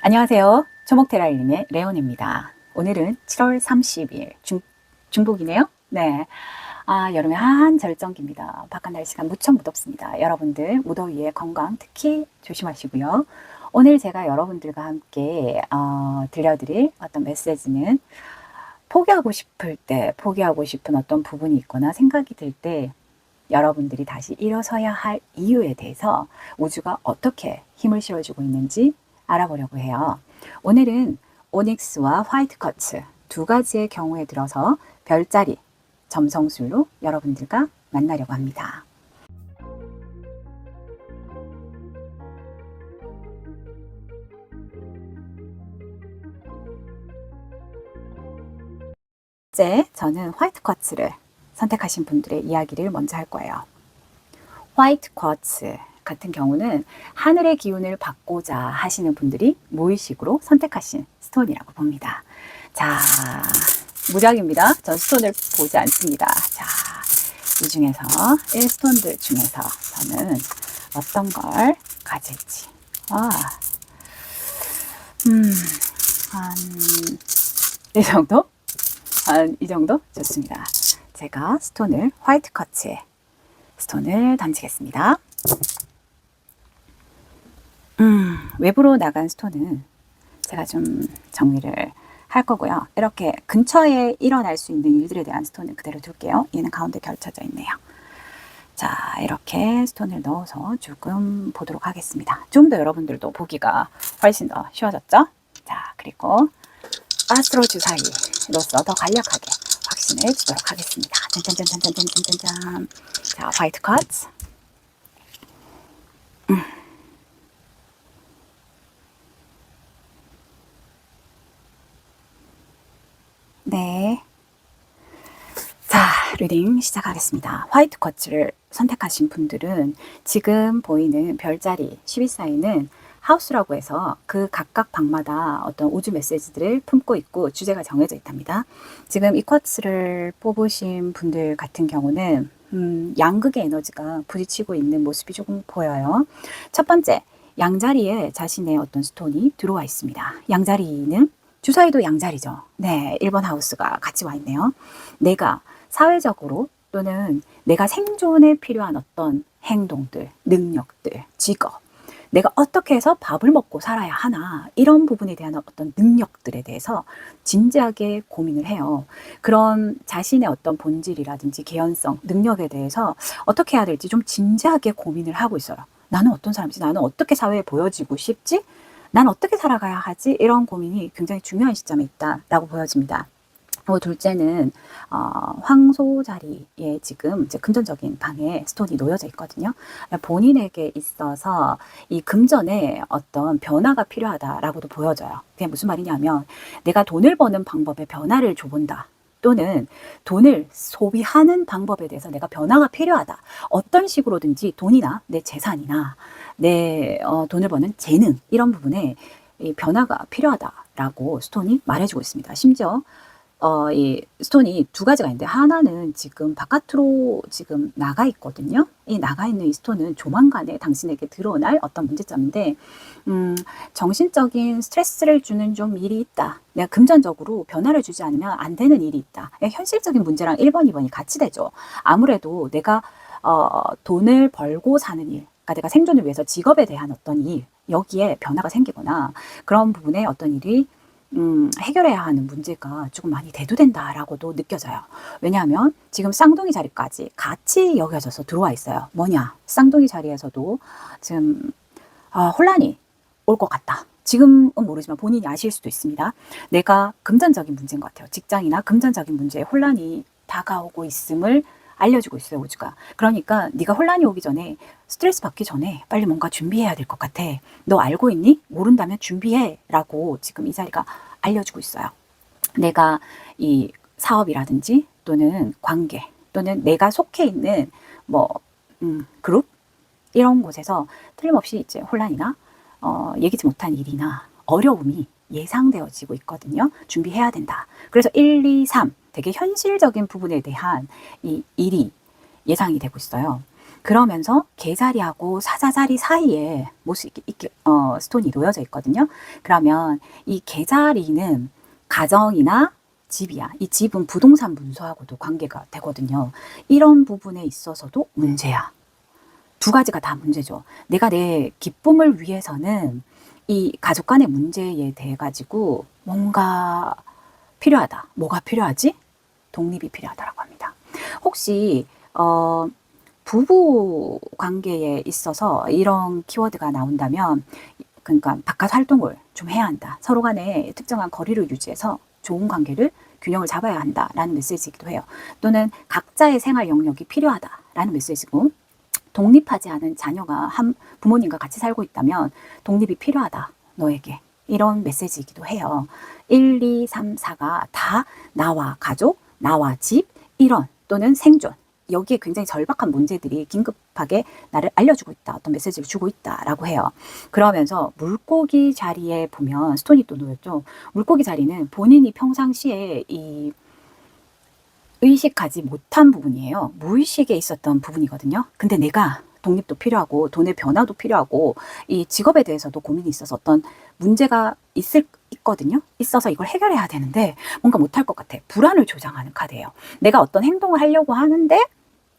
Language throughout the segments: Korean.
안녕하세요. 초목테라일님의 레온입니다. 오늘은 7월 30일 중, 중복이네요. 네. 아, 여름의 한 절정기입니다. 바깥 날씨가 무척 무덥습니다. 여러분들 무더위에 건강 특히 조심하시고요. 오늘 제가 여러분들과 함께 어, 들려드릴 어떤 메시지는 포기하고 싶을 때, 포기하고 싶은 어떤 부분이 있거나 생각이 들 때 여러분들이 다시 일어서야 할 이유에 대해서 우주가 어떻게 힘을 실어주고 있는지 알아보려고 해요. 오늘은 오닉스와 화이트 커츠 두 가지의 경우에 들어서 별자리 점성술로 여러분들과 만나려고 합니다. 번째, 저는 화이트 쿼츠를 선택하신 분들의 이야기를 먼저 할 거예요. 화이트 쿼츠 같은 경우는 하늘의 기운을 받고자 하시는 분들이 무의식으로 선택하신 스톤이라고 봅니다. 자, 무작입니다. 전 스톤을 보지 않습니다. 자, 이 중에서 1스톤들 중에서 저는 어떤 걸 가질지. 아, 음, 한, 이 정도? 한, 이 정도? 좋습니다. 제가 스톤을 화이트 커츠에 스톤을 던지겠습니다. 음, 외부로 나간 스톤은 제가 좀 정리를 할 거고요. 이렇게 근처에 일어날 수 있는 일들에 대한 스톤을 그대로 둘게요. 얘는 가운데 결쳐져 있네요. 자, 이렇게 스톤을 넣어서 조금 보도록 하겠습니다. 좀 더 여러분들도 보기가 훨씬 더 쉬워졌죠? 자, 그리고 아스트로 주사위로서 더 간략하게 확신을 주도록 하겠습니다. 짠짠짠짠짠짠짠짠. 자, 화이트 컷. 음. 네. 자, 리딩 시작하겠습니다. 화이트 쿼츠를 선택하신 분들은 지금 보이는 별자리 12사인은 하우스라고 해서 그 각각 방마다 어떤 우주 메시지들을 품고 있고 주제가 정해져 있답니다. 지금 이 쿼츠를 뽑으신 분들 같은 경우는 음, 양극의 에너지가 부딪히고 있는 모습이 조금 보여요. 첫 번째, 양자리에 자신의 어떤 스톤이 들어와 있습니다. 양자리는 주사위도 양자리죠. 네, 1번 하우스가 같이 와 있네요. 내가 사회적으로 또는 내가 생존에 필요한 어떤 행동들, 능력들, 직업, 내가 어떻게 해서 밥을 먹고 살아야 하나 이런 부분에 대한 어떤 능력들에 대해서 진지하게 고민을 해요. 그런 자신의 어떤 본질이라든지 개연성, 능력에 대해서 어떻게 해야 될지 좀 진지하게 고민을 하고 있어요. 나는 어떤 사람이지? 나는 어떻게 사회에 보여지고 싶지? 난 어떻게 살아가야 하지? 이런 고민이 굉장히 중요한 시점에 있다라고 보여집니다. 그 둘째는 어, 황소 자리에 지금 이제 금전적인 방에 스톤이 놓여져 있거든요. 본인에게 있어서 이 금전에 어떤 변화가 필요하다라고도 보여져요. 그게 무슨 말이냐면 내가 돈을 버는 방법에 변화를 줘본다. 또는 돈을 소비하는 방법에 대해서 내가 변화가 필요하다. 어떤 식으로든지 돈이나 내 재산이나 내 어, 돈을 버는 재능 이런 부분에 이 변화가 필요하다라고 스톤이 말해주고 있습니다. 심지어 어, 이 스톤이 두 가지가 있는데 하나는 지금 바깥으로 지금 나가 있거든요. 이 나가 있는 이 스톤은 조만간에 당신에게 드러날 어떤 문제점인데 음, 정신적인 스트레스를 주는 좀 일이 있다. 내가 금전적으로 변화를 주지 않으면 안 되는 일이 있다. 현실적인 문제랑 1번, 2번이 같이 되죠. 아무래도 내가 어, 돈을 벌고 사는 일, 내가 생존을 위해서 직업에 대한 어떤 일, 여기에 변화가 생기거나 그런 부분에 어떤 일이 음, 해결해야 하는 문제가 조금 많이 대두된다라고도 느껴져요. 왜냐하면 지금 쌍둥이 자리까지 같이 여겨져서 들어와 있어요. 뭐냐? 쌍둥이 자리에서도 지금 아, 혼란이 올 것 같다. 지금은 모르지만 본인이 아실 수도 있습니다. 내가 금전적인 문제인 것 같아요. 직장이나 금전적인 문제에 혼란이 다가오고 있음을 알려주고 있어요 우주가 그러니까 네가 혼란이 오기 전에 스트레스 받기 전에 빨리 뭔가 준비해야 될 것 같아 너 알고 있니? 모른다면 준비해 라고 지금 이 자리가 알려주고 있어요 내가 이 사업이라든지 또는 관계 또는 내가 속해 있는 뭐 음, 그룹 이런 곳에서 틀림없이 이제 혼란이나 어, 얘기지 못한 일이나 어려움이 예상되어지고 있거든요. 준비해야 된다. 그래서 1, 2, 3 되게 현실적인 부분에 대한 이 일이 예상이 되고 있어요. 그러면서 개자리하고 사자자리 사이에 이렇게 어, 스톤이 놓여져 있거든요. 그러면 이 개자리는 가정이나 집이야. 이 집은 부동산 문서하고도 관계가 되거든요. 이런 부분에 있어서도 문제야. 두 가지가 다 문제죠. 내가 내 기쁨을 위해서는 이 가족 간의 문제에 대해 가지고 뭔가 필요하다. 뭐가 필요하지? 독립이 필요하다라고 합니다. 혹시 어 부부 관계에 있어서 이런 키워드가 나온다면 그러니까 바깥 활동을 좀 해야 한다. 서로 간에 특정한 거리를 유지해서 좋은 관계를 균형을 잡아야 한다라는 메시지이기도 해요. 또는 각자의 생활 영역이 필요하다라는 메시지고 독립하지 않은 자녀가 한 부모님과 같이 살고 있다면 독립이 필요하다 너에게 이런 메시지이기도 해요. 1, 2, 3, 4가 다 나와 가족, 나와 집 이런 또는 생존 여기에 굉장히 절박한 문제들이 긴급하게 나를 알려주고 있다. 어떤 메시지를 주고 있다라고 해요. 그러면서 물고기 자리에 보면 스톤이 또 놓였죠. 물고기 자리는 본인이 평상시에 이 의식하지 못한 부분이에요. 무의식에 있었던 부분이거든요. 근데 내가 독립도 필요하고 돈의 변화도 필요하고 이 직업에 대해서도 고민이 있어서 어떤 문제가 있을 있거든요. 있어서 이걸 해결해야 되는데 뭔가 못할 것 같아. 불안을 조장하는 카드예요. 내가 어떤 행동을 하려고 하는데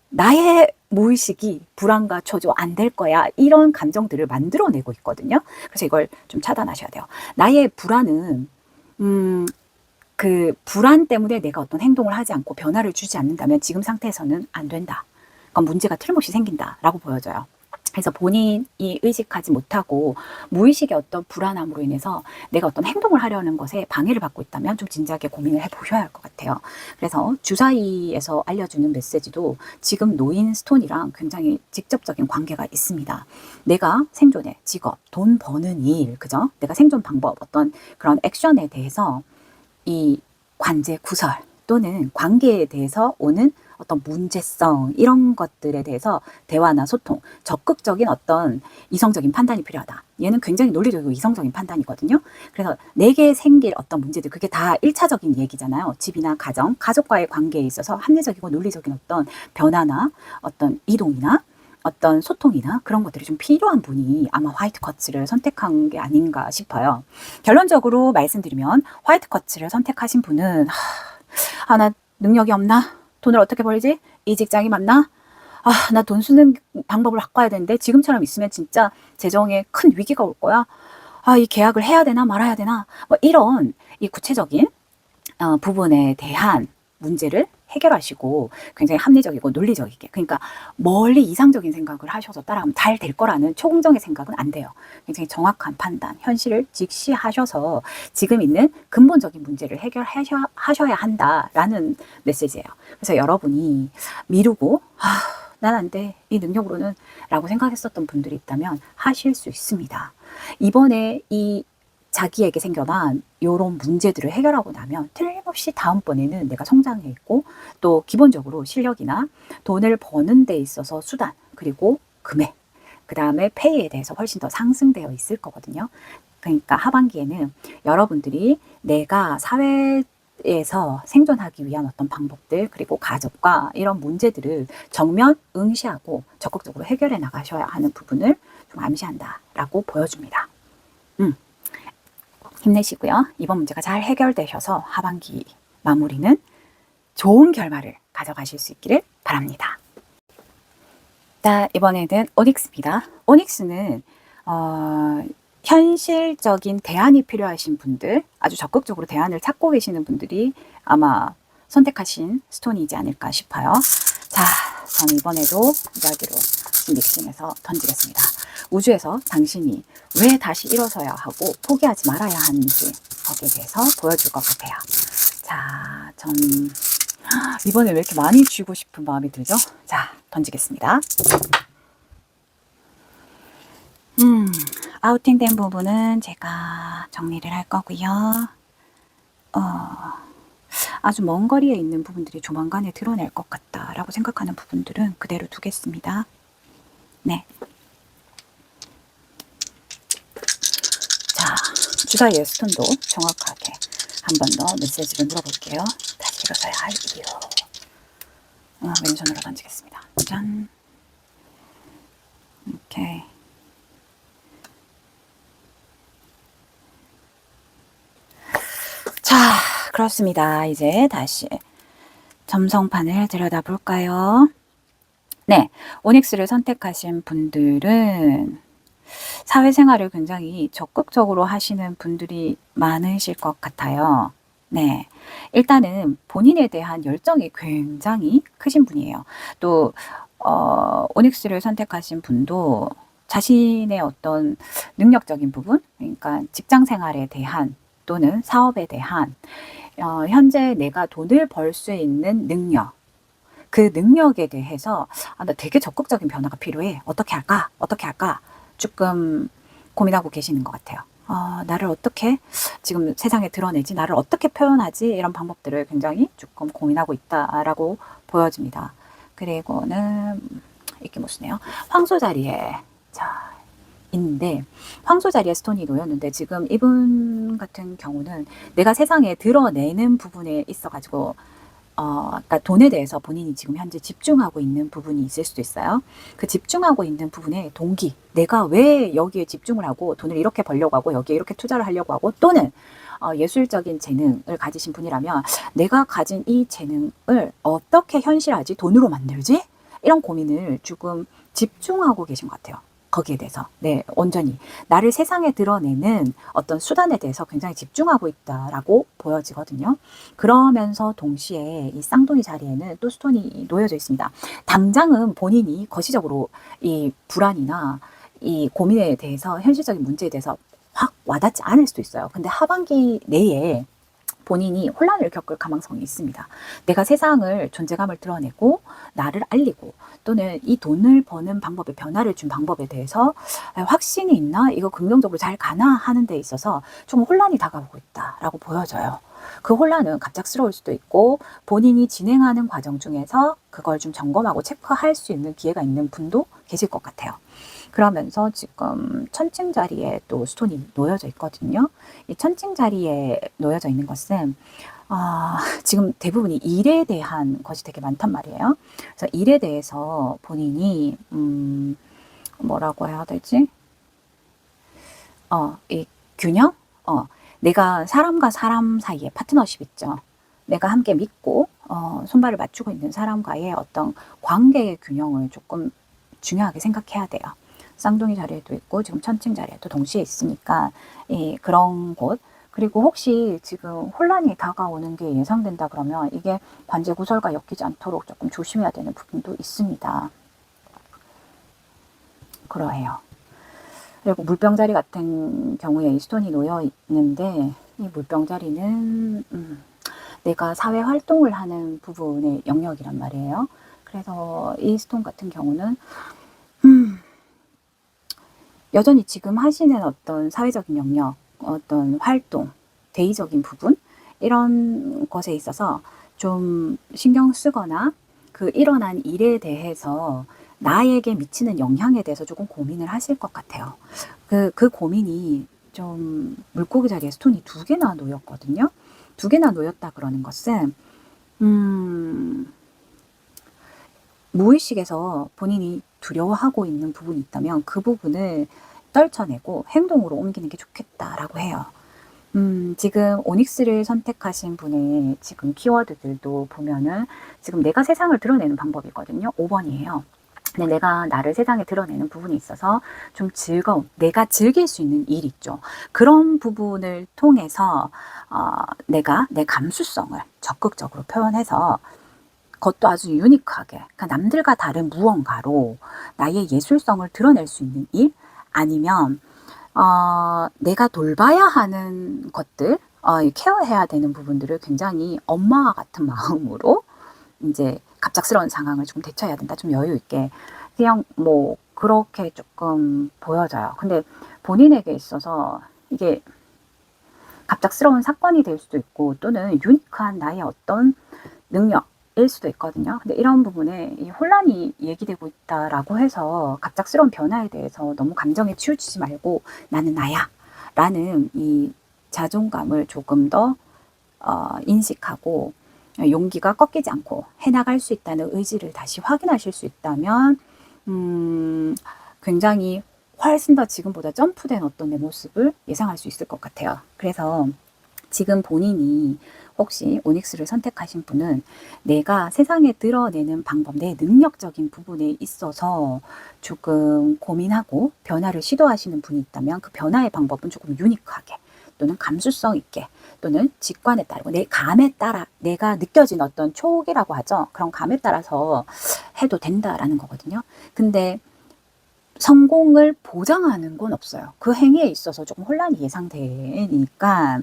나의 무의식이 불안과 초조 안 될 거야 이런 감정들을 만들어내고 있거든요. 그래서 이걸 좀 차단하셔야 돼요. 나의 불안은 음, 그 불안 때문에 내가 어떤 행동을 하지 않고 변화를 주지 않는다면 지금 상태에서는 안 된다. 그건 문제가 틀림없이 생긴다라고 보여져요. 그래서 본인이 의식하지 못하고 무의식의 어떤 불안함으로 인해서 내가 어떤 행동을 하려는 것에 방해를 받고 있다면 좀 진지하게 고민을 해보셔야 할 것 같아요. 그래서 주사위에서 알려주는 메시지도 지금 노인 스톤이랑 굉장히 직접적인 관계가 있습니다. 내가 생존의 직업, 돈 버는 일, 그죠? 내가 생존 방법, 어떤 그런 액션에 대해서 이 관제 구설 또는 관계에 대해서 오는 어떤 문제성 이런 것들에 대해서 대화나 소통, 적극적인 어떤 이성적인 판단이 필요하다. 얘는 굉장히 논리적이고 이성적인 판단이거든요. 그래서 내게 생길 어떤 문제들 그게 다 1차적인 얘기잖아요. 집이나 가정, 가족과의 관계에 있어서 합리적이고 논리적인 어떤 변화나 어떤 이동이나 어떤 소통이나 그런 것들이 좀 필요한 분이 아마 화이트 커츠를 선택한 게 아닌가 싶어요. 결론적으로 말씀드리면 화이트 커츠를 선택하신 분은 하, 아, 나 능력이 없나? 돈을 어떻게 벌지? 이 직장이 맞나? 아, 나 돈 쓰는 방법을 바꿔야 되는데 지금처럼 있으면 진짜 재정에 큰 위기가 올 거야. 아, 이 계약을 해야 되나 말아야 되나? 뭐 이런 이 구체적인 어, 부분에 대한 문제를 해결하시고 굉장히 합리적이고 논리적이게 그러니까 멀리 이상적인 생각을 하셔서 따라가면 잘 될 거라는 초긍정의 생각은 안 돼요. 굉장히 정확한 판단, 현실을 직시하셔서 지금 있는 근본적인 문제를 해결하셔야 한다라는 메시지예요. 그래서 여러분이 미루고 아, 난안 돼. 이 능력으로는 라고 생각했었던 분들이 있다면 하실 수 있습니다. 이번에 이 자기에게 생겨난 이런 문제들을 해결하고 나면 틀림없이 다음번에는 내가 성장해 있고 또 기본적으로 실력이나 돈을 버는 데 있어서 수단 그리고 금액 그 다음에 페이에 대해서 훨씬 더 상승되어 있을 거거든요. 그러니까 하반기에는 여러분들이 내가 사회 에서 생존하기 위한 어떤 방법들 그리고 가족과 이런 문제들을 정면 응시하고 적극적으로 해결해 나가셔야 하는 부분을 좀 암시한다라고 보여줍니다. 음. 힘내시고요. 이번 문제가 잘 해결되셔서 하반기 마무리는 좋은 결과를 가져가실 수 있기를 바랍니다. 자, 이번에는 오닉스입니다. 오닉스는 어, 현실적인 대안이 필요하신 분들, 아주 적극적으로 대안을 찾고 계시는 분들이 아마 선택하신 스톤이지 않을까 싶어요. 자, 저는 이번에도 이야기로 믹싱해서 던지겠습니다. 우주에서 당신이 왜 다시 일어서야 하고 포기하지 말아야 하는지 거기에 대해서 보여줄 것 같아요. 자, 전 이번에 왜 이렇게 많이 쥐고 싶은 마음이 들죠? 자, 던지겠습니다. 음, 아우팅된 부분은 제가 정리를 할 거고요. 어, 아주 먼 거리에 있는 부분들이 조만간에 드러낼 것 같다라고 생각하는 부분들은 그대로 두겠습니다. 네. 자, 주사위의 스톤도 정확하게 한 번 더 메시지를 물어볼게요. 다시 일어서야 할 이유. 어, 왼손으로 던지겠습니다. 짠. 오케이. 자, 그렇습니다. 이제 다시 점성판을 들여다볼까요? 네, 오닉스를 선택하신 분들은 사회생활을 굉장히 적극적으로 하시는 분들이 많으실 것 같아요. 네. 일단은 본인에 대한 열정이 굉장히 크신 분이에요. 또, 어, 오닉스를 선택하신 분도 자신의 어떤 능력적인 부분, 그러니까 직장 생활에 대한 또는 사업에 대한 어, 현재 내가 돈을 벌 수 있는 능력, 그 능력에 대해서 아, 나 되게 적극적인 변화가 필요해. 어떻게 할까? 어떻게 할까? 조금 고민하고 계시는 것 같아요. 어, 나를 어떻게 지금 세상에 드러내지? 나를 어떻게 표현하지? 이런 방법들을 굉장히 조금 고민하고 있다라고 보여집니다. 그리고는 이렇게 무슨네요 황소 자리에 자 있는데 황소 자리에 스톤이 놓였는데 지금 이분 같은 경우는 내가 세상에 드러내는 부분에 있어 가지고 어, 그러니까 돈에 대해서 본인이 지금 현재 집중하고 있는 부분이 있을 수도 있어요. 그 집중하고 있는 부분의 동기, 내가 왜 여기에 집중을 하고 돈을 이렇게 벌려고 하고 여기에 이렇게 투자를 하려고 하고 또는 어, 예술적인 재능을 가지신 분이라면 내가 가진 이 재능을 어떻게 현실하지 돈으로 만들지 이런 고민을 조금 집중하고 계신 것 같아요. 거기에 대해서 네 온전히 나를 세상에 드러내는 어떤 수단에 대해서 굉장히 집중하고 있다라고 보여지거든요. 그러면서 동시에 이 쌍둥이 자리에는 또 스톤이 놓여져 있습니다. 당장은 본인이 거시적으로 이 불안이나 이 고민에 대해서 현실적인 문제에 대해서 확 와닿지 않을 수도 있어요. 근데 하반기 내에 본인이 혼란을 겪을 가능성이 있습니다. 내가 세상을 존재감을 드러내고 나를 알리고 또는 이 돈을 버는 방법에 변화를 준 방법에 대해서 확신이 있나 이거 긍정적으로 잘 가나 하는 데 있어서 좀 혼란이 다가오고 있다라고 보여져요. 그 혼란은 갑작스러울 수도 있고 본인이 진행하는 과정 중에서 그걸 좀 점검하고 체크할 수 있는 기회가 있는 분도 계실 것 같아요. 그러면서 지금 천칭 자리에 또 스톤이 놓여져 있거든요. 이 천칭 자리에 놓여져 있는 것은 아, 지금 대부분이 일에 대한 것이 되게 많단 말이에요. 그래서 일에 대해서 본인이 음, 뭐라고 해야 되지? 어, 이 균형? 어, 내가 사람과 사람 사이에 파트너십 있죠. 내가 함께 믿고 어, 손발을 맞추고 있는 사람과의 어떤 관계의 균형을 조금 중요하게 생각해야 돼요. 쌍둥이 자리에도 있고 지금 천칭 자리에도 동시에 있으니까 예, 그런 곳 그리고 혹시 지금 혼란이 다가오는 게 예상된다 그러면 이게 관제 구설과 엮이지 않도록 조금 조심해야 되는 부분도 있습니다. 그러해요. 그리고 물병자리 같은 경우에 이 스톤이 놓여 있는데 이 물병자리는 음, 내가 사회 활동을 하는 부분의 영역이란 말이에요. 그래서 이 스톤 같은 경우는 음, 여전히 지금 하시는 어떤 사회적인 영역, 어떤 활동, 대의적인 부분 이런 것에 있어서 좀 신경 쓰거나 그 일어난 일에 대해서 나에게 미치는 영향에 대해서 조금 고민을 하실 것 같아요. 그, 그 고민이 좀 물고기 자리에 스톤이 두 개나 놓였거든요. 두 개나 놓였다 그러는 것은, 음, 무의식에서 본인이 두려워하고 있는 부분이 있다면 그 부분을 떨쳐내고 행동으로 옮기는 게 좋겠다라고 해요. 음, 지금 오닉스를 선택하신 분의 지금 키워드들도 보면은 지금 내가 세상을 드러내는 방법이거든요. 5번이에요. 근데 내가 나를 세상에 드러내는 부분이 있어서 좀 즐거움, 내가 즐길 수 있는 일 있죠. 그런 부분을 통해서 어, 내가 내 감수성을 적극적으로 표현해서 그것도 아주 유니크하게, 그러니까 남들과 다른 무언가로 나의 예술성을 드러낼 수 있는 일, 아니면 어, 내가 돌봐야 하는 것들, 어, 케어해야 되는 부분들을 굉장히 엄마와 같은 마음으로 이제 갑작스러운 상황을 좀 대처해야 된다. 좀 여유 있게. 그냥 뭐 그렇게 조금 보여져요. 근데 본인에게 있어서 이게 갑작스러운 사건이 될 수도 있고 또는 유니크한 나의 어떤 능력, 일 수도 있거든요. 근데 이런 부분에 이 혼란이 얘기되고 있다라고 해서 갑작스러운 변화에 대해서 너무 감정에 치우치지 말고 나는 나야 라는 이 자존감을 조금 더 어, 인식하고 용기가 꺾이지 않고 해나갈 수 있다는 의지를 다시 확인하실 수 있다면 음, 굉장히 훨씬 더 지금보다 점프된 어떤 내 모습을 예상할 수 있을 것 같아요. 그래서 지금 본인이 혹시 오닉스를 선택하신 분은 내가 세상에 드러내는 방법, 내 능력적인 부분에 있어서 조금 고민하고 변화를 시도하시는 분이 있다면 그 변화의 방법은 조금 유니크하게 또는 감수성 있게 또는 직관에 따르고 내 감에 따라 내가 느껴진 어떤 촉이라고 하죠. 그런 감에 따라서 해도 된다라는 거거든요. 근데 성공을 보장하는 건 없어요. 그 행위에 있어서 조금 혼란이 예상되니까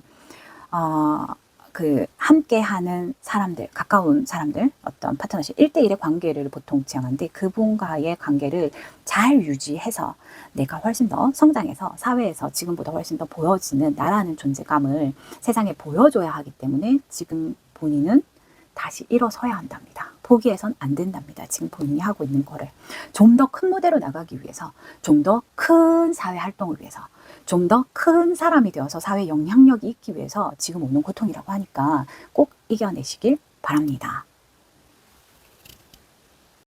어, 그 함께 하는 사람들, 가까운 사람들, 어떤 파트너십 1대1의 관계를 보통 지향하는데 그분과의 관계를 잘 유지해서 내가 훨씬 더 성장해서 사회에서 지금보다 훨씬 더 보여지는 나라는 존재감을 세상에 보여줘야 하기 때문에 지금 본인은 다시 일어서야 한답니다. 포기해선 안 된답니다. 지금 본인이 하고 있는 거를. 좀 더 큰 무대로 나가기 위해서, 좀 더 큰 사회 활동을 위해서, 좀 더 큰 사람이 되어서 사회 영향력이 있기 위해서 지금 오는 고통이라고 하니까 꼭 이겨내시길 바랍니다.